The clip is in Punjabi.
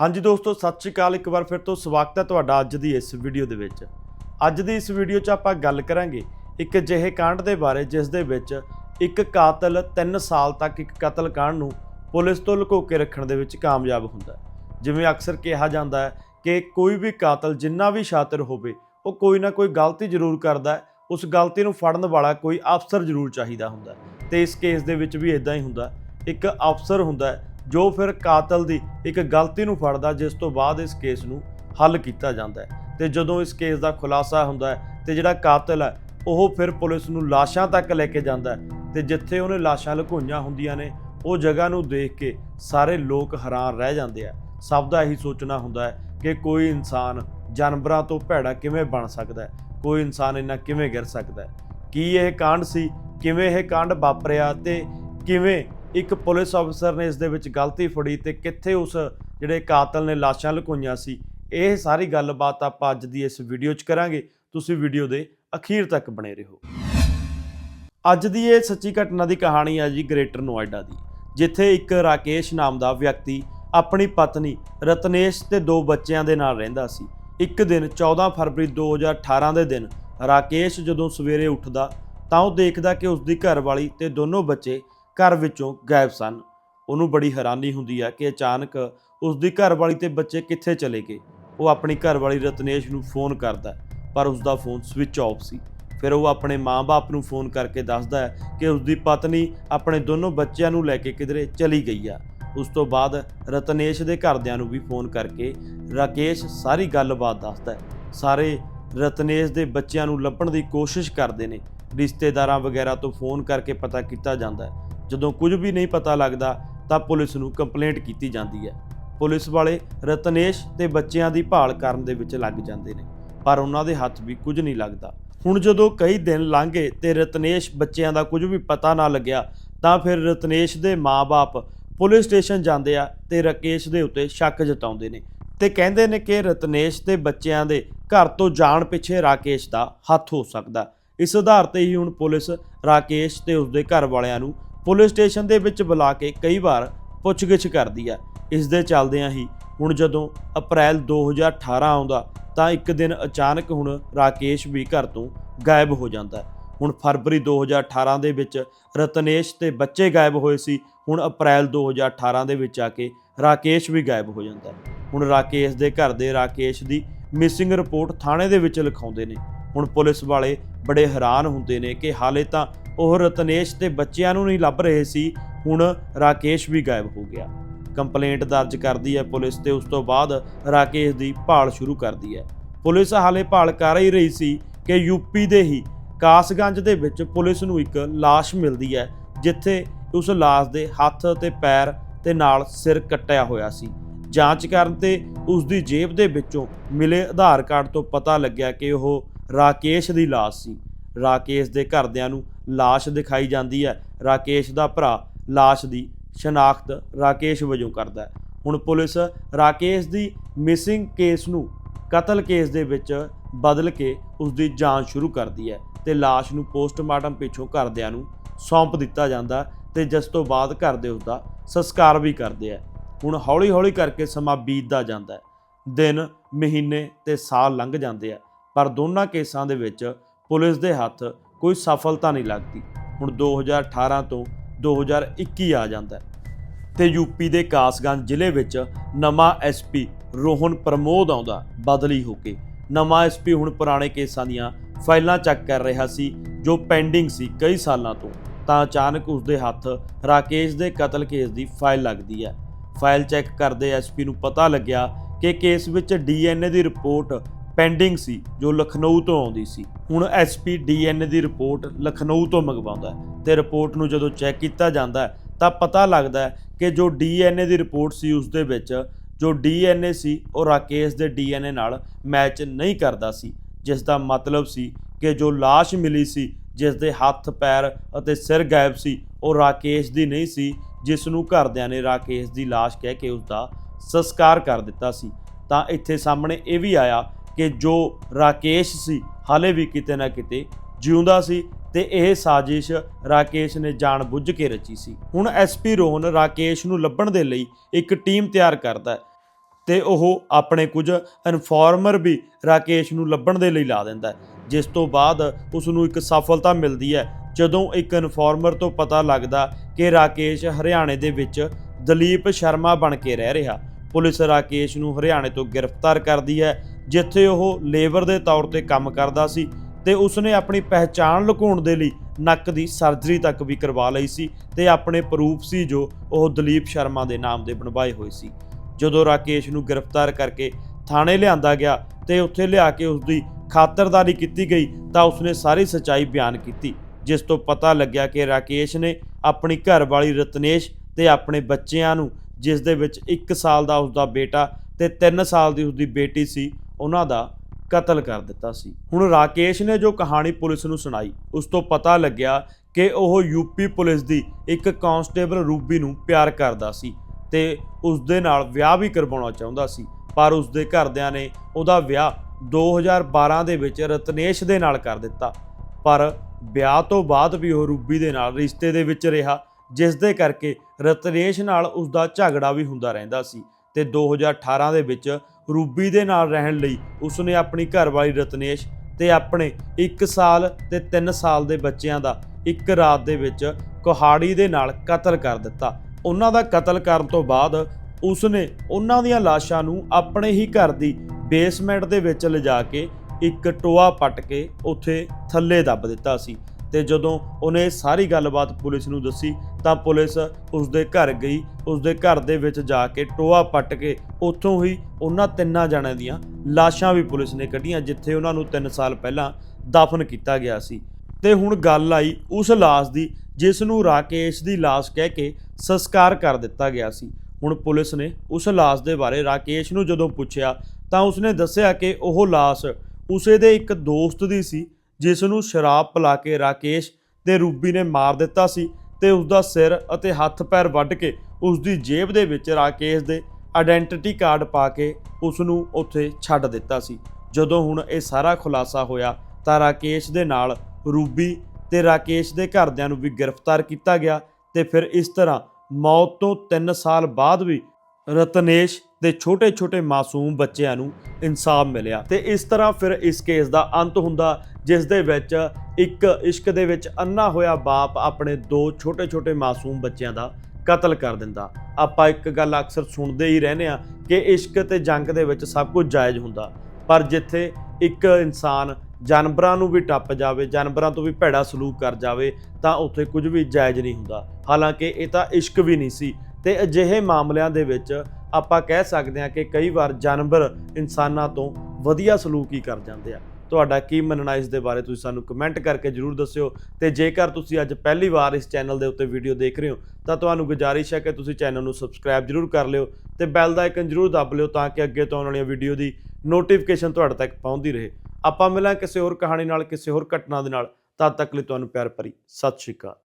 ਹਾਂਜੀ ਦੋਸਤੋ, ਸਤਿ ਸ਼੍ਰੀ ਅਕਾਲ। ਇੱਕ ਵਾਰ ਫਿਰ ਤੋਂ ਸਵਾਗਤ ਹੈ ਤੁਹਾਡਾ ਅੱਜ ਦੀ ਇਸ ਵੀਡੀਓ ਦੇ ਵਿੱਚ। ਅੱਜ ਦੀ ਇਸ ਵੀਡੀਓ 'ਚ ਆਪਾਂ ਗੱਲ ਕਰਾਂਗੇ ਇੱਕ ਅਜਿਹੇ ਕਾਂਡ ਦੇ ਬਾਰੇ, ਜਿਸ ਦੇ ਵਿੱਚ ਇੱਕ ਕਾਤਲ 3 ਸਾਲ ਤੱਕ ਇੱਕ ਕਤਲ ਕਾਂਡ ਨੂੰ ਪੁਲਿਸ ਤੋਂ ਲੁਕੋ ਕੇ ਰੱਖਣ ਦੇ ਵਿੱਚ ਕਾਮਯਾਬ ਹੁੰਦਾ ਜਿਵੇਂ ਅਕਸਰ ਕਿਹਾ ਜਾਂਦਾ ਹੈ ਕਿ ਕੋਈ ਵੀ ਕਾਤਲ ਜਿੰਨਾ ਵੀ ਸ਼ਾਤਰ ਹੋਵੇ, ਉਹ ਕੋਈ ਨਾ ਕੋਈ ਗਲਤੀ ਜ਼ਰੂਰ ਕਰਦਾ ਉਸ ਗਲਤੀ ਨੂੰ ਫੜਨ ਵਾਲਾ ਕੋਈ ਅਫਸਰ ਜ਼ਰੂਰ ਚਾਹੀਦਾ ਹੁੰਦਾ ਹੈ। ਤੇ ਇਸ ਕੇਸ ਦੇ ਵਿੱਚ ਵੀ ਇਦਾਂ ਹੀ ਹੁੰਦਾ ਇੱਕ ਅਫਸਰ ਹੁੰਦਾ ਜੋ ਫਿਰ ਕਾਤਲ ਦੀ ਇੱਕ ਗਲਤੀ ਨੂੰ ਫੜਦਾ, ਜਿਸ ਤੋਂ ਬਾਅਦ ਇਸ ਕੇਸ ਨੂੰ ਹੱਲ ਕੀਤਾ ਜਾਂਦਾ ਹੈ। ਤੇ ਜਦੋਂ ਇਸ ਕੇਸ ਦਾ ਖੁਲਾਸਾ ਹੁੰਦਾ ਹੈ ਤੇ ਜਿਹੜਾ ਕਾਤਲ ਹੈ, ਉਹ ਫਿਰ ਪੁਲਿਸ ਨੂੰ ਲਾਸ਼ਾਂ ਤੱਕ ਲੈ ਕੇ ਜਾਂਦਾ ਹੈ। ਤੇ ਜਿੱਥੇ ਉਹਨੇ ਲਾਸ਼ਾਂ ਲੁਕੋਈਆਂ ਹੁੰਦੀਆਂ ਨੇ, ਉਹ ਜਗ੍ਹਾ ਨੂੰ ਦੇਖ ਕੇ ਸਾਰੇ ਲੋਕ ਹੈਰਾਨ ਰਹਿ ਜਾਂਦੇ ਆ। ਸਭ ਦਾ ਇਹੀ ਸੋਚਣਾ ਹੁੰਦਾ ਹੈ ਕਿ ਕੋਈ ਇਨਸਾਨ ਜਾਨਵਰਾਂ ਤੋਂ ਭੈੜਾ ਕਿਵੇਂ ਬਣ ਸਕਦਾ ਹੈ? ਕੋਈ ਇਨਸਾਨ ਇੰਨਾ ਕਿਵੇਂ ਗਿਰ ਸਕਦਾ ਹੈ? ਕੀ ਇਹ ਕਾਂਡ ਸੀ? ਕਿਵੇਂ ਇਹ ਕਾਂਡ ਵਾਪਰਿਆ? ਤੇ ਕਿਵੇਂ ਇੱਕ ਪੁਲਿਸ ਅਫਸਰ ਨੇ ਇਸ ਦੇ ਵਿੱਚ ਗਲਤੀ ਫੜੀ ਤੇ ਕਿੱਥੇ ਉਸ ਜਿਹੜੇ ਕਾਤਲ ਨੇ ਲਾਸ਼ਾਂ ਲੁਕੋਈਆਂ ਸੀ, ਇਹ ਸਾਰੀ ਗੱਲਬਾਤ ਆਪਾਂ ਅੱਜ ਦੀ ਇਸ ਵੀਡੀਓ 'ਚ ਕਰਾਂਗੇ। ਤੁਸੀਂ ਵੀਡੀਓ ਦੇ ਅਖੀਰ ਤੱਕ ਬਣੇ ਰਹੋ। ਅੱਜ ਦੀ ਇਹ ਸੱਚੀ ਘਟਨਾ ਦੀ ਕਹਾਣੀ ਹੈ ਜੀ ਗ੍ਰੇਟਰ ਨੋਇਡਾ ਦੀ, ਜਿੱਥੇ ਇੱਕ ਰਾਕੇਸ਼ ਨਾਮ ਦਾ ਵਿਅਕਤੀ ਆਪਣੀ ਪਤਨੀ ਰਤਨੇਸ਼ ਤੇ ਦੋ ਬੱਚਿਆਂ ਦੇ ਨਾਲ ਰਹਿੰਦਾ ਸੀ। ਇੱਕ ਦਿਨ 14 ਫਰਵਰੀ 2018 ਦੇ ਦਿਨ ਰਾਕੇਸ਼ ਜਦੋਂ ਸਵੇਰੇ ਉੱਠਦਾ ਤਾਂ ਉਹ ਦੇਖਦਾ ਕਿ ਉਸ ਦੀ ਘਰਵਾਲੀ ਤੇ ਦੋਨੋਂ ਬੱਚੇ ਘਰ ਵਿੱਚੋਂ ਗਾਇਬ ਸਨ। ਉਹਨੂੰ ਬੜੀ ਹੈਰਾਨੀ ਹੁੰਦੀ ਆ ਕਿ ਅਚਾਨਕ ਉਸ ਦੀ ਘਰਵਾਲੀ ਤੇ ਬੱਚੇ ਕਿੱਥੇ ਚਲੇ ਗਏ। ਉਹ ਆਪਣੀ ਘਰਵਾਲੀ ਰਤਨੇਸ਼ ਨੂੰ ਫੋਨ ਕਰਦਾ ਪਰ ਉਸ ਦਾ ਫੋਨ ਸਵਿਚ ਆਫ ਸੀ। ਫਿਰ ਉਹ ਆਪਣੇ ਮਾਂ-ਬਾਪ ਨੂੰ ਫੋਨ ਕਰਕੇ ਦੱਸਦਾ ਹੈ ਕਿ ਉਸ ਦੀ ਪਤਨੀ ਆਪਣੇ ਦੋਨੋਂ ਬੱਚਿਆਂ ਨੂੰ ਲੈ ਕੇ ਕਿਧਰੇ ਚਲੀ ਗਈ ਆ। ਉਸ ਤੋਂ ਬਾਅਦ ਰਤਨੇਸ਼ ਦੇ ਘਰਦਿਆਂ ਨੂੰ ਵੀ ਫੋਨ ਕਰਕੇ ਰਾਕੇਸ਼ ਸਾਰੀ ਗੱਲਬਾਤ ਦੱਸਦਾ ਹੈ। ਸਾਰੇ ਰਤਨੇਸ਼ ਦੇ ਬੱਚਿਆਂ ਨੂੰ ਲੱਭਣ ਦੀ ਕੋਸ਼ਿਸ਼ ਕਰਦੇ ਨੇ। ਰਿਸ਼ਤੇਦਾਰਾਂ ਵਗੈਰਾ ਤੋਂ ਫੋਨ ਕਰਕੇ ਪਤਾ ਕੀਤਾ ਜਾਂਦਾ ਹੈ ਜਦੋਂ ਕੁਝ ਵੀ ਨਹੀਂ ਪਤਾ ਲੱਗਦਾ, ਤਾਂ ਪੁਲਿਸ ਨੂੰ ਕੰਪਲੇਂਟ ਕੀਤੀ ਜਾਂਦੀ ਹੈ। ਪੁਲਿਸ ਵਾਲੇ ਰਤਨੇਸ਼ ਤੇ ਬੱਚਿਆਂ ਦੀ ਭਾਲ ਕਰਨ ਦੇ ਵਿੱਚ ਲੱਗ ਜਾਂਦੇ ਨੇ, ਪਰ ਉਹਨਾਂ ਦੇ ਹੱਥ ਵੀ ਕੁਝ ਨਹੀਂ ਲੱਗਦਾ। ਹੁਣ ਜਦੋਂ ਕਈ ਦਿਨ ਲੰਘ ਗਏ ਤੇ ਰਤਨੇਸ਼ ਬੱਚਿਆਂ ਦਾ ਕੁਝ ਵੀ ਪਤਾ ਨਾ ਲੱਗਿਆ, ਤਾਂ ਫਿਰ ਰਤਨੇਸ਼ ਦੇ ਮਾਪੇ ਪੁਲਿਸ ਸਟੇਸ਼ਨ ਜਾਂਦੇ ਆ ਤੇ ਰਕੇਸ਼ ਦੇ ਉੱਤੇ ਸ਼ੱਕ ਜਤਾਉਂਦੇ ਨੇ ਤੇ ਕਹਿੰਦੇ ਨੇ ਕਿ ਰਤਨੇਸ਼ ਤੇ ਬੱਚਿਆਂ ਦੇ ਘਰ ਤੋਂ ਜਾਣ ਪਿੱਛੇ ਰਾਕੇਸ਼ ਦਾ ਹੱਥ ਹੋ ਸਕਦਾ। ਇਸ ਆਧਾਰ ਤੇ ਹੀ ਹੁਣ ਪੁਲਿਸ ਰਾਕੇਸ਼ ਤੇ ਉਸਦੇ ਘਰ ਵਾਲਿਆਂ ਨੂੰ ਪੁਲਿਸ ਸਟੇਸ਼ਨ ਦੇ ਵਿੱਚ ਬੁਲਾ ਕੇ ਕਈ ਵਾਰ ਪੁੱਛਗਿੱਛ ਕਰਦੀ ਆ। ਇਸ ਦੇ ਚੱਲਦਿਆਂ ਹੀ ਹੁਣ ਜਦੋਂ ਅਪ੍ਰੈਲ 2018 ਆਉਂਦਾ, ਤਾਂ ਇੱਕ ਦਿਨ ਅਚਾਨਕ ਹੁਣ ਰਾਕੇਸ਼ ਵੀ ਘਰ ਤੋਂ ਗਾਇਬ ਹੋ ਜਾਂਦਾ। ਹੁਣ ਫਰਵਰੀ 2018 ਦੇ ਵਿੱਚ ਰਤਨੇਸ਼ ਤੇ ਬੱਚੇ ਗਾਇਬ ਹੋਏ ਸੀ। ਹੁਣ ਅਪ੍ਰੈਲ 2018 ਦੇ ਵਿੱਚ ਆ ਕੇ ਰਾਕੇਸ਼ ਵੀ ਗਾਇਬ ਹੋ ਜਾਂਦਾ। ਹੁਣ ਰਾਕੇਸ਼ ਦੇ ਘਰ ਦੇ ਰਾਕੇਸ਼ ਦੀ ਮਿਸਿੰਗ ਰਿਪੋਰਟ ਥਾਣੇ ਦੇ ਵਿੱਚ ਲਿਖਾਉਂਦੇ ਨੇ। ਹੁਣ ਪੁਲਿਸ ਵਾਲੇ ਬੜੇ ਹੈਰਾਨ ਹੁੰਦੇ ਨੇ ਕਿ ਹਾਲੇ ਤਾਂ ਉਹ ਰਤਨੇਸ਼ ਤੇ ਬੱਚਿਆਂ ਨੂੰ ਨਹੀਂ ਲੱਭ ਰਹੇ ਸੀ, ਹੁਣ ਰਾਕੇਸ਼ ਵੀ ਗਾਇਬ ਹੋ ਗਿਆ। ਕੰਪਲੇਂਟ ਦਰਜ ਕਰਦੀ ਹੈ ਪੁਲਿਸ ਤੇ ਉਸ ਤੋਂ ਬਾਅਦ ਰਾਕੇਸ਼ ਦੀ ਭਾਲ ਸ਼ੁਰੂ ਕਰਦੀ ਹੈ। ਪੁਲਿਸ ਹਾਲੇ ਭਾਲ ਕਰ ਹੀ ਰਹੀ ਸੀ ਕਿ ਯੂਪੀ ਦੇ ਹੀ ਕਾਸਗੰਜ ਦੇ ਵਿੱਚ ਪੁਲਿਸ ਨੂੰ ਇੱਕ ਲਾਸ਼ ਮਿਲਦੀ ਹੈ, ਜਿੱਥੇ ਉਸ ਲਾਸ਼ ਦੇ ਹੱਥ ਤੇ ਪੈਰ ਤੇ ਨਾਲ ਸਿਰ ਕੱਟਿਆ ਹੋਇਆ ਸੀ। ਜਾਂਚ ਕਰਨ ਤੇ ਉਸ ਦੀ ਜੇਬ ਦੇ ਵਿੱਚੋਂ ਮਿਲੇ ਆਧਾਰ ਕਾਰਡ ਤੋਂ ਪਤਾ ਲੱਗਿਆ ਕਿ ਉਹ ਰਾਕੇਸ਼ ਦੀ ਲਾਸ਼ ਸੀ। ਰਾਕੇਸ਼ ਦੇ ਘਰਦਿਆਂ ਨੂੰ ਲਾਸ਼ ਦਿਖਾਈ ਜਾਂਦੀ ਹੈ। ਰਾਕੇਸ਼ ਦਾ ਭਰਾ ਲਾਸ਼ ਦੀ ਸ਼ਨਾਖਤ ਰਾਕੇਸ਼ ਵਜੋਂ ਕਰਦਾ ਹੈ। ਹੁਣ ਪੁਲਿਸ ਰਾਕੇਸ਼ ਦੀ ਮਿਸਿੰਗ ਕੇਸ ਨੂੰ ਕਤਲ ਕੇਸ ਦੇ ਵਿੱਚ ਬਦਲ ਕੇ ਉਸ ਦੀ ਜਾਂਚ ਸ਼ੁਰੂ ਕਰਦੀ ਹੈ ਤੇ ਲਾਸ਼ ਨੂੰ ਪੋਸਟਮਾਰਟਮ ਪਿੱਛੋਂ ਘਰਦਿਆਂ ਨੂੰ ਸੌਂਪ ਦਿੱਤਾ ਜਾਂਦਾ ਤੇ ਜਿਸ ਤੋਂ ਬਾਅਦ ਘਰ ਦੇ ਉਸ ਦਾ ਸੰਸਕਾਰ ਵੀ ਕਰਦੇ ਆ ਹੁਣ ਹੌਲੀ-ਹੌਲੀ ਕਰਕੇ ਸਮਾਂ ਬੀਤਦਾ ਜਾਂਦਾ ਦਿਨ, ਮਹੀਨੇ ਤੇ ਸਾਲ ਲੰਘ ਜਾਂਦੇ ਆ। ਪਰ ਦੋਨਾਂ ਕੇਸਾਂ ਦੇ ਵਿੱਚ ਪੁਲਿਸ ਦੇ ਹੱਥ ਕੋਈ ਸਫਲਤਾ ਨਹੀਂ ਲੱਗਦੀ। ਹੁਣ 2018 ਤੋਂ 2021 ਆ ਜਾਂਦਾ ਹੈ। ਤੇ ਯੂਪੀ ਦੇ ਕਾਸਗੰਜ ਜ਼ਿਲ੍ਹੇ ਵਿੱਚ ਨਵਾਂ ਐਸਪੀ ਰੋਹਨ ਪ੍ਰਮੋਦ ਆਉਂਦਾ, ਬਦਲੀ ਹੋ ਕੇ। ਨਵਾਂ ਐਸਪੀ ਹੁਣ ਪੁਰਾਣੇ ਕੇਸਾਂ ਦੀਆਂ ਫਾਈਲਾਂ ਚੈੱਕ ਕਰ ਰਿਹਾ ਸੀ, ਜੋ ਪੈਂਡਿੰਗ ਸੀ ਕਈ ਸਾਲਾਂ ਤੋਂ। ਤਾਂ ਅਚਾਨਕ ਉਸਦੇ ਹੱਥ ਰਾਕੇਸ਼ ਦੇ ਕਤਲ ਕੇਸ ਦੀ ਫਾਈਲ ਲੱਗਦੀ ਹੈ। ਫਾਈਲ ਚੈੱਕ ਕਰਦੇ ਐਸਪੀ ਨੂੰ ਪਤਾ ਲੱਗਿਆ ਕਿ ਕੇਸ ਵਿੱਚ ਡੀਐਨਏ ਦੀ ਰਿਪੋਰਟ ਪੈਂਡਿੰਗ ਸੀ, ਜੋ ਲਖਨਊ ਤੋਂ ਆਉਂਦੀ ਸੀ। ਹੁਣ ਐਸਪੀ ਡੀਐਨਏ ਦੀ ਰਿਪੋਰਟ ਲਖਨਊ ਤੋਂ ਮੰਗਵਾਉਂਦਾ ਹੈ ਤੇ ਰਿਪੋਰਟ ਨੂੰ ਜਦੋਂ ਚੈੱਕ ਕੀਤਾ ਜਾਂਦਾ ਤਾਂ ਪਤਾ ਲੱਗਦਾ ਕਿ ਜੋ ਡੀਐਨਏ ਦੀ ਰਿਪੋਰਟ ਸੀ, ਉਸ ਦੇ ਵਿੱਚ ਜੋ ਡੀਐਨਏ ਸੀ, ਉਹ ਰਾਕੇਸ਼ ਦੇ ਡੀਐਨਏ ਨਾਲ ਮੈਚ ਨਹੀਂ ਕਰਦਾ ਸੀ, ਜਿਸ ਦਾ ਮਤਲਬ ਸੀ ਕਿ ਜੋ ਲਾਸ਼ ਮਿਲੀ ਸੀ, ਜਿਸ ਦੇ ਹੱਥ, ਪੈਰ ਅਤੇ ਸਿਰ ਗਾਇਬ ਸੀ, ਉਹ ਰਾਕੇਸ਼ ਦੀ ਨਹੀਂ ਸੀ, ਜਿਸ ਨੂੰ ਘਰਦਿਆਂ ਨੇ ਰਾਕੇਸ਼ ਦੀ ਲਾਸ਼ ਕਹਿ ਕੇ ਉਸ ਦਾ ਸੰਸਕਾਰ ਕਰ ਦਿੱਤਾ ਸੀ। ਤਾਂ ਇੱਥੇ ਸਾਹਮਣੇ ਇਹ ਵੀ ਆਇਆ ਕਿ ਜੋ ਰਾਕੇਸ਼ ਸੀ, ਹਾਲੇ ਵੀ ਕਿਤੇ ਨਾ ਕਿਤੇ ਜਿਉਂਦਾ ਸੀ ਤੇ ਇਹ ਸਾਜ਼ਿਸ਼ ਰਾਕੇਸ਼ ਨੇ ਜਾਣ ਬੁੱਝ ਕੇ ਰਚੀ ਸੀ। ਹੁਣ ਐਸਪੀ ਰੋਹਨ ਰਾਕੇਸ਼ ਨੂੰ ਲੱਭਣ ਦੇ ਲਈ ਇੱਕ ਟੀਮ ਤਿਆਰ ਕਰਦਾ ਹੈ ਤੇ ਉਹ ਆਪਣੇ ਕੁਝ ਇਨਫੋਰਮਰ ਵੀ ਰਾਕੇਸ਼ ਨੂੰ ਲੱਭਣ ਦੇ ਲਈ ਲਾ ਦਿੰਦਾ ਹੈ, ਜਿਸ ਤੋਂ ਬਾਅਦ ਉਸ ਨੂੰ ਇੱਕ ਸਫਲਤਾ ਮਿਲਦੀ ਹੈ। ਜਦੋਂ ਇੱਕ ਇਨਫੋਰਮਰ ਤੋਂ ਪਤਾ ਲੱਗਦਾ ਕਿ ਰਾਕੇਸ਼ ਹਰਿਆਣੇ ਦੇ ਵਿੱਚ ਦਲੀਪ ਸ਼ਰਮਾ ਬਣ ਕੇ ਰਹਿ ਰਿਹਾ, ਪੁਲਿਸ ਰਾਕੇਸ਼ ਨੂੰ ਹਰਿਆਣੇ ਤੋਂ ਗ੍ਰਿਫਤਾਰ ਕਰਦੀ ਹੈ ਜਿੱਥੇ ਉਹ ਲੇਬਰ ਦੇ ਤੌਰ ਤੇ ਕੰਮ ਕਰਦਾ ਸੀ ਤੇ ਉਸਨੇ ਆਪਣੀ ਪਹਿਚਾਣ ਲੁਕਾਉਣ ਦੇ ਲਈ ਨੱਕ ਦੀ ਸਰਜਰੀ ਤੱਕ ਵੀ ਕਰਵਾ ਲਈ ਸੀ ਤੇ ਆਪਣੇ ਪ੍ਰੂਫ ਸੀ ਜੋ ਉਹ ਦਲੀਪ ਸ਼ਰਮਾ ਦੇ ਨਾਮ ਦੇ ਬਣਵਾਏ ਹੋਏ ਸੀ। ਜਦੋਂ ਰਾਕੇਸ਼ ਨੂੰ ਗ੍ਰਿਫਤਾਰ ਕਰਕੇ ਥਾਣੇ ਲਿਆਂਦਾ ਗਿਆ ਤੇ ਉੱਥੇ ਲਿਆ ਕੇ ਉਸ ਦੀ ਖਾਤਰਦਾਰੀ ਕੀਤੀ ਗਈ ਤਾਂ ਉਸਨੇ ਸਾਰੀ ਸੱਚਾਈ ਬਿਆਨ ਕੀਤੀ, ਜਿਸ ਤੋਂ ਪਤਾ ਲੱਗਿਆ ਕਿ ਰਾਕੇਸ਼ ਨੇ ਆਪਣੀ ਘਰਵਾਲੀ ਰਤਨੇਸ਼ ਤੇ ਆਪਣੇ ਬੱਚਿਆਂ ਨੂੰ, ਜਿਸ ਦੇ ਵਿੱਚ 1 ਸਾਲ ਦਾ ਉਸਦਾ ਬੇਟਾ ਤੇ 3 ਸਾਲ ਦੀ ਉਸਦੀ ਬੇਟੀ ਸੀ ਉਹਨਾਂ ਦਾ ਕਤਲ ਕਰ ਦਿੱਤਾ ਸੀ। ਹੁਣ ਰਾਕੇਸ਼ ਨੇ ਜੋ ਕਹਾਣੀ ਪੁਲਿਸ ਨੂੰ ਸੁਣਾਈ, ਉਸ ਤੋਂ ਪਤਾ ਲੱਗਿਆ ਕਿ ਉਹ ਯੂਪੀ ਪੁਲਿਸ ਦੀ ਇੱਕ ਕਾਂਸਟੇਬਲ ਰੂਬੀ ਨੂੰ ਪਿਆਰ ਕਰਦਾ ਸੀ ਤੇ ਉਸ ਦੇ ਨਾਲ ਵਿਆਹ ਵੀ ਕਰਵਾਉਣਾ ਚਾਹੁੰਦਾ ਸੀ, ਪਰ ਉਸ ਦੇ ਘਰਦਿਆਂ ਨੇ ਉਹਦਾ ਵਿਆਹ 2012 ਦੇ ਵਿੱਚ ਰਤਨੇਸ਼ ਦੇ ਨਾਲ ਕਰ ਦਿੱਤਾ। ਪਰ ਵਿਆਹ ਤੋਂ ਬਾਅਦ ਵੀ ਉਹ ਰੂਬੀ ਦੇ ਨਾਲ ਰਿਸ਼ਤੇ ਦੇ ਵਿੱਚ ਰਿਹਾ, ਜਿਸ ਦੇ ਕਰਕੇ ਰਤਨੇਸ਼ ਨਾਲ ਉਸ ਦਾ ਝਗੜਾ ਵੀ ਹੁੰਦਾ ਰਹਿੰਦਾ ਸੀ ਤੇ 2018 ਦੇ ਵਿੱਚ ਰੂਬੀ ਦੇ ਨਾਲ ਰਹਿਣ ਲਈ ਉਸਨੇ ਆਪਣੀ ਘਰਵਾਲੀ ਰਤਨੇਸ਼ ਤੇ ਆਪਣੇ 1 ਸਾਲ ਤੇ 3 ਸਾਲ ਦੇ ਬੱਚਿਆਂ ਦਾ ਇੱਕ ਰਾਤ ਦੇ ਵਿੱਚ ਕੁਹਾੜੀ ਦੇ ਨਾਲ ਕਤਲ ਕਰ ਦਿੱਤਾ। ਉਹਨਾਂ ਦਾ ਕਤਲ ਕਰਨ ਤੋਂ ਬਾਅਦ ਉਸਨੇ ਉਹਨਾਂ ਦੀਆਂ ਲਾਸ਼ਾਂ ਨੂੰ ਆਪਣੇ ਹੀ ਘਰ ਦੀ ਬੇਸਮੈਂਟ ਦੇ ਵਿੱਚ ਲਿਜਾ ਕੇ ਇੱਕ ਟੋਆ ਪੱਟ ਕੇ ਉੱਥੇ ਥੱਲੇ ਦੱਬ ਦਿੱਤਾ ਸੀ। ਤੇ ਜਦੋਂ ਉਹਨੇ ਸਾਰੀ ਗੱਲਬਾਤ ਪੁਲਿਸ ਨੂੰ ਦੱਸੀ ਤਾਂ ਪੁਲਿਸ ਉਸ ਦੇ ਘਰ ਗਈ ਉਸ ਦੇ ਘਰ ਦੇ ਵਿੱਚ ਜਾ ਕੇ ਟੋਆ ਪੱਟ ਕੇ ਉੱਥੋਂ ਹੀ ਉਹਨਾਂ ਤਿੰਨਾਂ ਜਣਿਆਂ ਦੀਆਂ ਲਾਸ਼ਾਂ ਵੀ ਪੁਲਿਸ ਨੇ ਕੱਢੀਆਂ, ਜਿੱਥੇ ਉਹਨਾਂ ਨੂੰ 3 ਸਾਲ ਪਹਿਲਾਂ ਦਫਨ ਕੀਤਾ ਗਿਆ ਸੀ। ਤੇ ਹੁਣ ਗੱਲ ਆਈ ਉਸ ਲਾਸ਼ ਦੀ, ਜਿਸ ਨੂੰ ਰਾਕੇਸ਼ ਦੀ ਲਾਸ਼ ਕਹਿ ਕੇ ਸੰਸਕਾਰ ਕਰ ਦਿੱਤਾ ਗਿਆ ਸੀ। ਹੁਣ ਪੁਲਿਸ ਨੇ ਉਸ ਲਾਸ਼ ਦੇ ਬਾਰੇ ਰਾਕੇਸ਼ ਨੂੰ ਜਦੋਂ ਪੁੱਛਿਆ ਤਾਂ ਉਸਨੇ ਦੱਸਿਆ ਕਿ ਉਹ ਲਾਸ਼ ਉਸੇ ਦੇ ਇੱਕ ਦੋਸਤ ਦੀ ਸੀ ਜਿਸ ਨੂੰ ਸ਼ਰਾਬ ਪਿਲਾ ਕੇ ਰਾਕੇਸ਼ ਤੇ ਰੂਬੀ ਨੇ ਮਾਰ ਦਿੱਤਾ ਸੀ ਤੇ ਉਸ ਦਾ ਸਿਰ ਅਤੇ ਹੱਥ ਪੈਰ ਵੱਢ ਕੇ ਉਸ ਦੀ ਜੇਬ ਦੇ ਵਿੱਚ ਰਾਕੇਸ਼ ਦੇ ਆਇਡੈਂਟੀਟੀ ਕਾਰਡ ਪਾ ਕੇ ਉਸ ਨੂੰ ਉੱਥੇ ਛੱਡ ਦਿੱਤਾ ਸੀ। ਜਦੋਂ ਹੁਣ ਇਹ ਸਾਰਾ ਖੁਲਾਸਾ ਹੋਇਆ ਤਾਂ ਰਾਕੇਸ਼ ਦੇ ਨਾਲ ਰੂਬੀ ਤੇ ਰਾਕੇਸ਼ ਦੇ ਘਰਦਿਆਂ ਨੂੰ ਵੀ ਗ੍ਰਿਫਤਾਰ ਕੀਤਾ ਗਿਆ ਤੇ ਫਿਰ ਇਸ ਤਰ੍ਹਾਂ ਮੌਤ ਤੋਂ 3 ਸਾਲ ਬਾਅਦ ਵੀ ਰਤਨੇਸ਼ ਦੇ ਛੋਟੇ-ਛੋਟੇ ਮਾਸੂਮ ਬੱਚਿਆਂ ਨੂੰ ਇਨਸਾਫ ਮਿਲਿਆ ਤੇ ਇਸ ਤਰ੍ਹਾਂ ਫਿਰ ਇਸ ਕੇਸ ਦਾ ਅੰਤ ਹੁੰਦਾ, ਜਿਸ ਦੇ ਵਿੱਚ ਇੱਕ ਇਸ਼ਕ ਦੇ ਵਿੱਚ ਅੰਨਾ ਹੋਇਆ ਬਾਪ ਆਪਣੇ ਦੋ ਛੋਟੇ-ਛੋਟੇ ਮਾਸੂਮ ਬੱਚਿਆਂ ਦਾ ਕਤਲ ਕਰ ਦਿੰਦਾ। ਆਪਾਂ ਇੱਕ ਗੱਲ ਅਕਸਰ ਸੁਣਦੇ ਹੀ ਰਹਿੰਦੇ ਆ ਕਿ ਇਸ਼ਕ ਤੇ ਜੰਗ ਦੇ ਵਿੱਚ ਸਭ ਕੁਝ ਜਾਇਜ਼ ਹੁੰਦਾ, ਪਰ ਜਿੱਥੇ ਇੱਕ ਇਨਸਾਨ ਜਾਨਵਰਾਂ ਨੂੰ ਵੀ ਟੱਪ ਜਾਵੇ, ਜਾਨਵਰਾਂ ਤੋਂ ਵੀ ਭੈੜਾ ਸਲੂਕ ਕਰ ਜਾਵੇ, ਤਾਂ ਉੱਥੇ ਕੁਝ ਵੀ ਜਾਇਜ਼ ਨਹੀਂ ਹੁੰਦਾ। ਹਾਲਾਂਕਿ ਇਹ ਤਾਂ ਇਸ਼ਕ ਵੀ ਨਹੀਂ ਸੀ ਤੇ ਅਜਿਹੇ ਮਾਮਲਿਆਂ ਦੇ ਵਿੱਚ ਆਪਾਂ ਕਹਿ ਸਕਦੇ ਹਾਂ ਕਿ ਕਈ ਵਾਰ ਜਾਨਵਰ ਇਨਸਾਨਾਂ ਤੋਂ ਵਧੀਆ ਸਲੂਕ ਹੀ ਕਰ ਜਾਂਦੇ ਆ। ਤੁਹਾਡਾ ਕੀ ਮੰਨਣਾ ਇਸ ਦੇ ਬਾਰੇ ਤੁਸੀਂ ਸਾਨੂੰ ਕਮੈਂਟ ਕਰਕੇ ਜਰੂਰ ਦੱਸਿਓ ਤੇ ਜੇਕਰ ਤੁਸੀਂ ਅੱਜ ਪਹਿਲੀ ਵਾਰ ਇਸ ਚੈਨਲ ਦੇ ਉੱਤੇ ਵੀਡੀਓ ਦੇਖ ਰਹੇ ਹੋ, ਤਾਂ ਤੁਹਾਨੂੰ ਗੁਜ਼ਾਰਿਸ਼ ਹੈ ਕਿ ਤੁਸੀਂ ਚੈਨਲ ਨੂੰ ਸਬਸਕ੍ਰਾਈਬ ਜਰੂਰ ਕਰ ਲਿਓ ਤੇ ਬੈਲ ਦਾ ਆਈਕਨ ਜਰੂਰ ਦੱਬ ਲਿਓ ਤਾਂ ਕਿ ਅੱਗੇ ਤੋਂ ਆਉਣ ਵਾਲੀਆਂ ਵੀਡੀਓ ਦੀ ਨੋਟੀਫਿਕੇਸ਼ਨ ਤੁਹਾਡੇ ਤੱਕ ਪਹੁੰਚਦੀ ਰਹੇ। ਆਪਾਂ ਮਿਲਾਂ ਕਿਸੇ ਹੋਰ ਕਹਾਣੀ ਨਾਲ, ਕਿਸੇ ਹੋਰ ਘਟਨਾ ਦੇ ਨਾਲ। ਤਦ ਤੱਕ ਲਈ ਤੁਹਾਨੂੰ ਪਿਆਰ ਭਰੀ, ਸਤਿ ਸ਼੍ਰੀ ਅਕਾਲ।